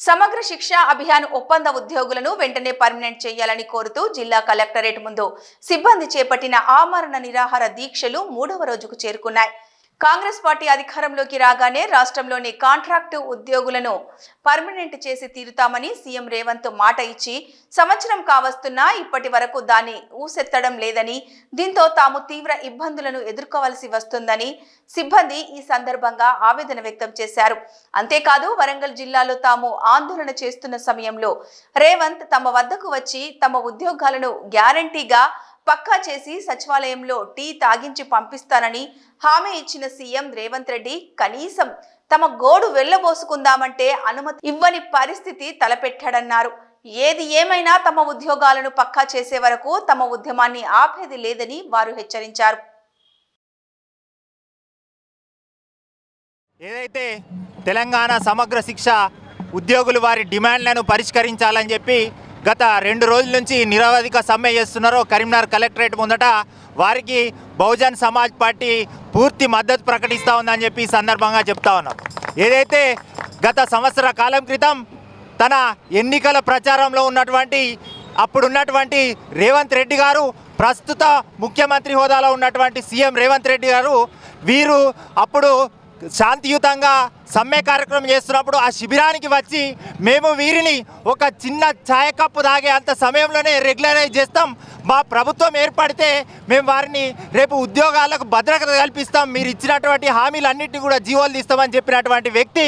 సమగ్ర శిక్ష అభియాన్ ఒప్పంద ఉద్యోగులను వెంటనే పర్మనెంట్ చేయాలని కోరుతూ జిల్లా కలెక్టరేట్ ముందు సిబ్బంది చేపట్టిన ఆమరణ నిరాహార దీక్షలు మూడవ రోజుకు చేరుకున్నాయి. కాంగ్రెస్ పార్టీ అధికారంలోకి రాగానే రాష్ట్రంలోని కాంట్రాక్టు ఉద్యోగులను పర్మనెంట్ చేసి తీరుతామని సీఎం రేవంత్ మాట ఇచ్చి సంవత్సరం కావస్తున్నా ఇప్పటి వరకు దాన్ని ఊసెత్తడం లేదని దీంతో తాము తీవ్ర ఇబ్బందులను ఎదుర్కోవాల్సి వస్తుందని సిబ్బంది ఈ సందర్భంగా ఆవేదన వ్యక్తం చేశారు. అంతేకాదు వరంగల్ జిల్లాలో తాము ఆందోళన చేస్తున్న సమయంలో రేవంత్ తమ వద్దకు వచ్చి తమ ఉద్యోగాలను గ్యారంటీగా పక్కా చేసి సచివాలయంలో టీ తాగించి పంపిస్తానని హామీ ఇచ్చిన సీఎం రేవంత్ రెడ్డి కనీసం తమ గోడు వెళ్ళబోసుకుందామంటే అనుమతి ఇవ్వని పరిస్థితి తలపెట్టాడన్నారు. ఏది ఏమైనా తమ ఉద్యోగాలను పక్కా చేసే వరకు తమ ఉద్యమాన్ని ఆపేది లేదని వారు హెచ్చరించారు. ఏదైతే తెలంగాణ సమగ్ర శిక్ష ఉద్యోగులు వారి డిమాండ్లను పరిష్కరించాలని చెప్పి గత రెండు రోజుల నుంచి నిరవధిక సమ్మె చేస్తున్నారో కరీంనగర్ కలెక్టరేట్ ముందట. వారికి బహుజన్ సమాజ్ పార్టీ పూర్తి మద్దతు ప్రకటిస్తూ ఉందని చెప్పి సందర్భంగా చెప్తా ఉన్నాం. ఏదైతే గత సంవత్సర కాలం క్రితం తన ఎన్నికల ప్రచారంలో ఉన్నటువంటి అప్పుడున్నటువంటి రేవంత్ రెడ్డి గారు ప్రస్తుత ముఖ్యమంత్రి హోదాలో ఉన్నటువంటి సీఎం రేవంత్ రెడ్డి గారు వీరు అప్పుడు శాంతియుతంగా సమ్మె కార్యక్రమం చేస్తున్నప్పుడు ఆ శిబిరానికి వచ్చి మేము వీరిని ఒక చిన్న ఛాయ కప్పు తాగే అంత సమయంలోనే రెగ్యులరైజ్ చేస్తాం. మా ప్రభుత్వం ఏర్పడితే మేము వారిని రేపు ఉద్యోగాలకు భద్రత కల్పిస్తాం. మీరు ఇచ్చినటువంటి హామీలన్నింటినీ కూడా జీవోలు తీస్తామని చెప్పినటువంటి వ్యక్తి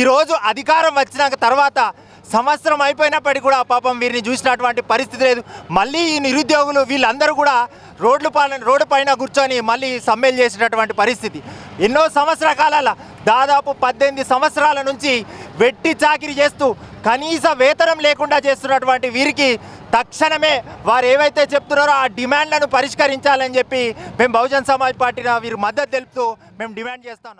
ఈరోజు అధికారం వచ్చినాక తర్వాత సంవత్సరం అయిపోయినప్పటికీ కూడా పాపం వీరిని చూసినటువంటి పరిస్థితి లేదు. మళ్ళీ ఈ నిరుద్యోగులు వీళ్ళందరూ కూడా రోడ్లు పాలన రోడ్డు పైన కూర్చొని మళ్ళీ సమ్మెలు చేసినటువంటి పరిస్థితి. ఎన్నో సంవత్సర కాలాల దాదాపు పద్దెనిమిది సంవత్సరాల నుంచి వెట్టి చాకిరి చేస్తూ కనీస వేతనం లేకుండా చేస్తున్నటువంటి వీరికి తక్షణమే వారు ఏవైతే చెప్తున్నారో ఆ డిమాండ్లను పరిష్కరించాలని చెప్పి మేము బహుజన్ సమాజ్ పార్టీన వీరు మద్దతు తెలుపుతూ మేము డిమాండ్ చేస్తాం.